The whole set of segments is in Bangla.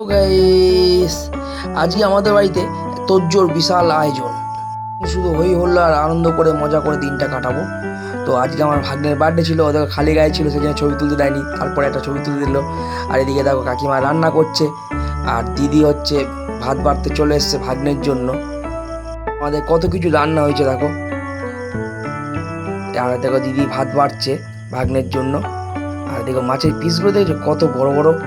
গাইস আজকে আমাদের বাড়িতে তোজ্জোর বিশাল আয়োজন। শুধু হই হল্লা আর আনন্দ করে মজা করে দিনটা কাটাবো। তো আজকে আমার ভাগ্নের বার্থডে ছিল, ওদের খালি গায়ে ছিল সেখানে ছবি তুলতে দেয়নি। তারপরে একটা ছবি তুলে দিল। আর এদিকে দেখো কাকিমা রান্না করছে। আর দিদি হচ্ছে ভাত বাড়তে চলে এসছে ভাগ্নের জন্য। আমাদের কত কিছু রান্না হয়েছে দেখো। আর দেখো দিদি ভাত বাড়ছে ভাগ্নের জন্য। আর দেখো মাছের পিসগুলো দেখছ? কত বড় বড়।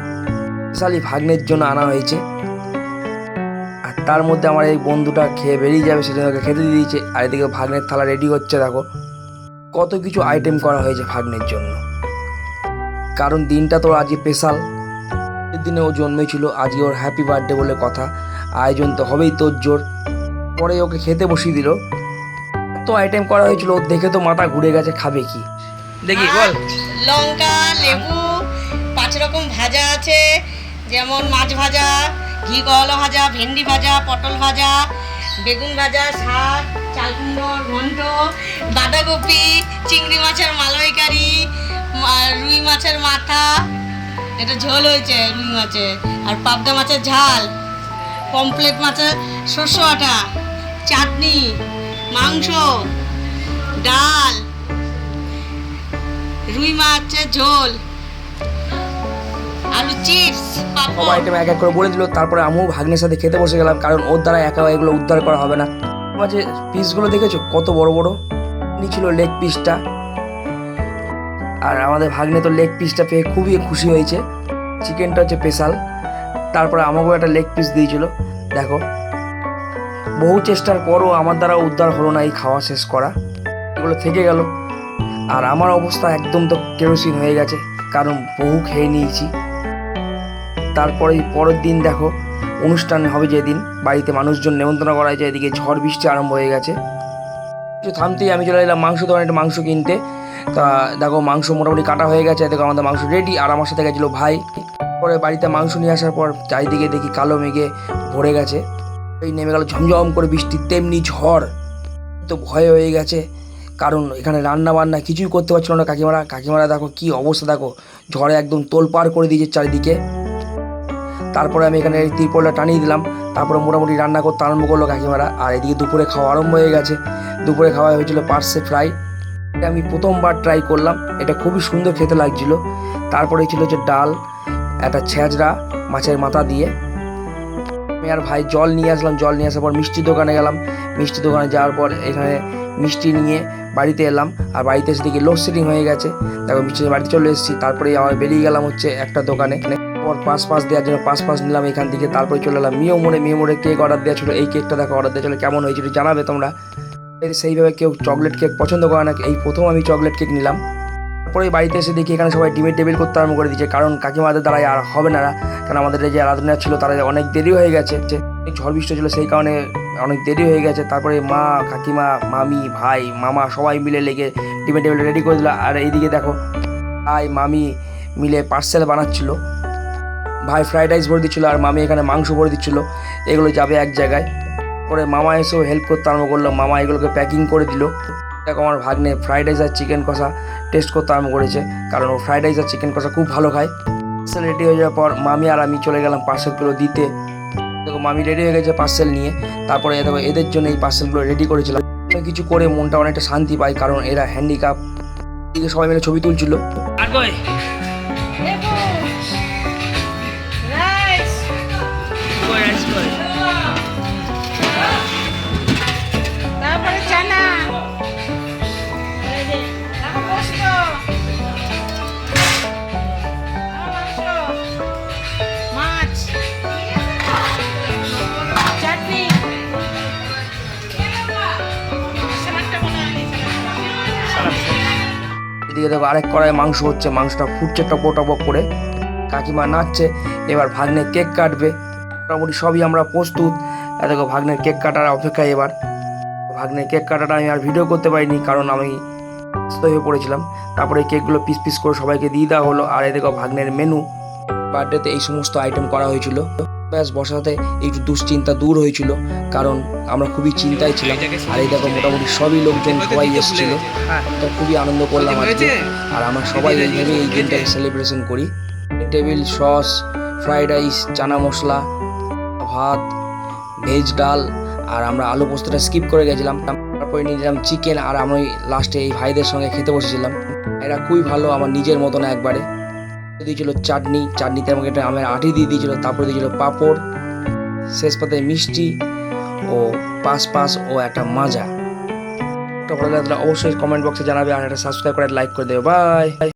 স্পেশালি ভাগ্নের জন্য আনা হয়েছে। আর তার মধ্যে আমার এই বন্ধুটা খেয়ে বেরিয়ে যাবে সেজন্য ওকে খেতে দিয়ে দিয়েছে। আর এদিকে ভাগ্নের থালা রেডি হচ্ছে দেখো। কত কিছু আইটেম করা হয়েছে ভাগ্নের জন্য। কারণ দিনটা তো আজকে স্পেশাল দিনে ও জন্মেছিল আজকে ওর হ্যাপি বার্থডে বলে কথা। আয়োজন তো হবেই তোর জোর। পরে ওকে খেতে বসিয়ে দিল। এত আইটেম করা হয়েছিল ওর দেখে তো মাথা ঘুরে গেছে খাবে কি? দেখি বল। লঙ্কা লেবু পাঁচ রকম ভাজা আছে। যেমন মাছ ভাজা, ঘি গহলা ভাজা, ভেন্ডি ভাজা, পটল ভাজা, বেগুন ভাজা, শাক চাল কুমড়োর ঘন্ট, বাঁধাকপি, চিংড়ি মাছের মালইকারি রুই মাছের মাথা, এটা ঝোল হয়েছে রুই মাছের আর পাবদা মাছের ঝাল পমপ্লেট মাছের শস্য আটা, চাটনি, মাংস, ডাল, রুই মাছের ঝোল। আলু চিপস সব আইটেম এক এক করে বলে দিল তারপরে আমিও ভাগ্নের সাথে খেতে বসে গেলাম, কারণ ওর দ্বারা একা এগুলো উদ্ধার করা হবে না। মাঝে পিসগুলো দেখেছ, কত বড় বড়? ছিল লেগ পিসটা আর আমাদের ভাগ্নে তো লেগ পিসটা পেয়ে খুবই খুশি হয়েছে। চিকেনটা হচ্ছে স্পেশাল তারপরে আমাকেও একটা লেগ পিস দিয়েছিল। দেখো। বহু চেষ্টার পরও আমার দ্বারা উদ্ধার হলো না এই খাওয়া শেষ করা। এগুলো থেকে গেল। আর আমার অবস্থা একদম তো কেরোসিন হয়ে গেছে, কারণ বহু খেয়ে নিয়েছি। তারপরে পরের দিন দেখো, অনুষ্ঠান হবে যেদিন, বাড়িতে মানুষজন নেমন্তন্ন করা হয়েছে, এদিকে ঝড় বৃষ্টি আরম্ভ হয়ে গেছে। একটু থামতেই আমি চলে এলাম মাংস দোকানে একটা মাংস কিনতে। তা দেখো, মাংস মোটামুটি কাটা হয়ে গেছে দেখো আমাদের মাংস রেডি আর আমার সাথে গেছিল ভাই। পরে বাড়িতে মাংস নিয়ে আসার পর চারিদিকে দেখি কালো মেঘে ভরে গেছে। এই নেমে গেল ঝমঝম করে বৃষ্টি, তেমনি ঝড়। তো ভয় হয়ে গেছে, কারণ এখানে রান্না বান্না কিছুই করতে পারছিল না কাকিমারা। কাকিমারা দেখো কি অবস্থা দেখো, ঝড়ে একদম তোলপাড় করে দিয়েছে চারিদিকে। তারপরে আমি এখানে এই তিরপলটা টানিয়ে দিলাম। তারপরে মোটামুটি রান্না করতে আরম্ভ করল কাকিমারা। আর এদিকে দুপুরে খাওয়া আরম্ভ হয়ে গেছে। দুপুরে খাওয়া হয়েছিল পার্সে ফ্রাই। এটা আমি প্রথমবার ট্রাই করলাম। এটা খুবই সুন্দর খেতে লাগছিল। তারপরে ছিল যে ডাল, একটা ছেঁচড়া, মাছের মাথা দিয়ে। আমি আর ভাই জল নিয়ে আসলাম। জল নিয়ে আসার পর মিষ্টির দোকানে গেলাম। মিষ্টি দোকানে যাওয়ার পর এখানে মিষ্টি নিয়ে বাড়িতে এলাম। আর বাড়িতে এসে দেখি লোডশেডিং হয়ে গেছে। তারপর মিষ্টি বাড়িতে চলে এসেছি। তারপরে আবার বেরিয়ে গেলাম হচ্ছে একটা দোকানে। পর পাঁচ পাঁচ দেওয়ার জন্য পাঁচ পাঁচ নিলাম এখান থেকে, তারপরে চলে এলাম। মিও মোড়ে মিও মোড়ে কেক অর্ডার দেওয়া ছিল, এই কেকটা দেখো অর্ডার দেওয়া ছিল, কেমন হয়েছিল জানাবে তোমরা। সেইভাবে কেউ চকলেট কেক পছন্দ করে না, এই প্রথম আমি চকলেট কেক নিলাম। তারপরে বাড়িতে এসে দেখি এখানে সবাই ডিমের টেবিল করতে আরম্ভ করে দিয়েছে, কারণ কাকিমাদের দ্বারাই আর হবে না, কারণ আমাদের যে আরাধনা ছিল, তারা অনেক দেরি হয়ে গেছে ঝড় বৃষ্টি ছিল সেই কারণে অনেক দেরি হয়ে গেছে। তারপরে মা, কাকিমা, মামি, ভাই, মামা সবাই মিলে লেগে ডিমের টেবিল রেডি করে দিল। আর এইদিকে দেখো, ভাই, মামি মিলে পার্সেল বানাচ্ছিল। ভাই ফ্রাইড রাইস ভরে দিচ্ছিল আর মামি এখানে মাংস ভরে দিচ্ছিল। এগুলো যাবে এক জায়গায়। পরে মামা এসেও হেল্প করতে আরম্ভ করল। মামা এগুলোকে প্যাকিং করে দিল। দেখো আমার ভাগ্নে ফ্রাইড রাইস আর চিকেন কষা টেস্ট করতে আরম্ভ করেছে। কারণ ও ফ্রাইড রাইস আর চিকেন কষা খুব ভালো খায়। পার্সেল রেডি হয়ে যাওয়ার পর মামি আর আমি চলে গেলাম পার্সেলগুলো দিতে। দেখো মামি রেডি হয়ে গেছে পার্সেল নিয়ে। তারপরে দেখো এদের জন্য এই পার্সেলগুলো রেডি করেছিলাম। কিছু করে মনটা অনেকটা শান্তি পায় কারণ এরা হ্যান্ডিক্যাপ এদিকে সবাই মিলে ছবি তুলছিল। আর এদিকে দেখো আরেক কড়াই মাংস হচ্ছে মাংসটা ফুটছে টপক টপক করে। কাকিমা নাচছে এবার ভাগ্নে কেক কাটবে। মোটামুটি সবই আমরা প্রস্তুত। আর দেখো ভাগ্নের কেক কাটার অপেক্ষায় এবার। ভাগ্নের কেক কাটাটা আমি আর ভিডিও করতে পারিনি কারণ আমি ব্যস্ত হয়ে পড়েছিলাম। তারপরে কেকগুলো পিস পিস করে সবাইকে দিয়ে দেওয়া হলো। আর এই দেখো ভাগ্নের মেনু বার্থডেতে এই সমস্ত আইটেম করা হয়েছিল। ব্যাস বসাতে একটু দুশ্চিন্তা দূর হয়েছিল কারণ আমরা খুবই চিন্তায় ছিলাম। আর এই দেখো মোটামুটি সবই লোকজন সবাই এসেছিল। তো খুবই আনন্দ করলাম আজকে। আর আমরা সবাই এইভাবে এই দিনটাকে সেলিব্রেশন করি। Table sauce fried rice chana masala ভাত, ভেজ ডাল, আর আমরা আলু পোস্তটা স্কিপ করে গেছিলাম। তারপরে নিয়ে নিলাম চিকেন আর আমি লাস্টে এই ভাইদের সঙ্গে খেতে বসেছিলাম। এরা খুবই ভালো, আমার নিজের মতন একবারে। দিয়েছিল চাটনি, চাটনিতে আমাকে একটা আমের আটি দিয়ে দিয়েছিল, তারপরে দিয়েছিল পাঁপড়, শেষ পাতে মিষ্টি ও পাস পাস ও একটা মাজা। ভালো লাগলে, অবশ্যই কমেন্ট বক্সে জানাবে, আর একটা সাবস্ক্রাইব করে লাইক করে দেবে। বাই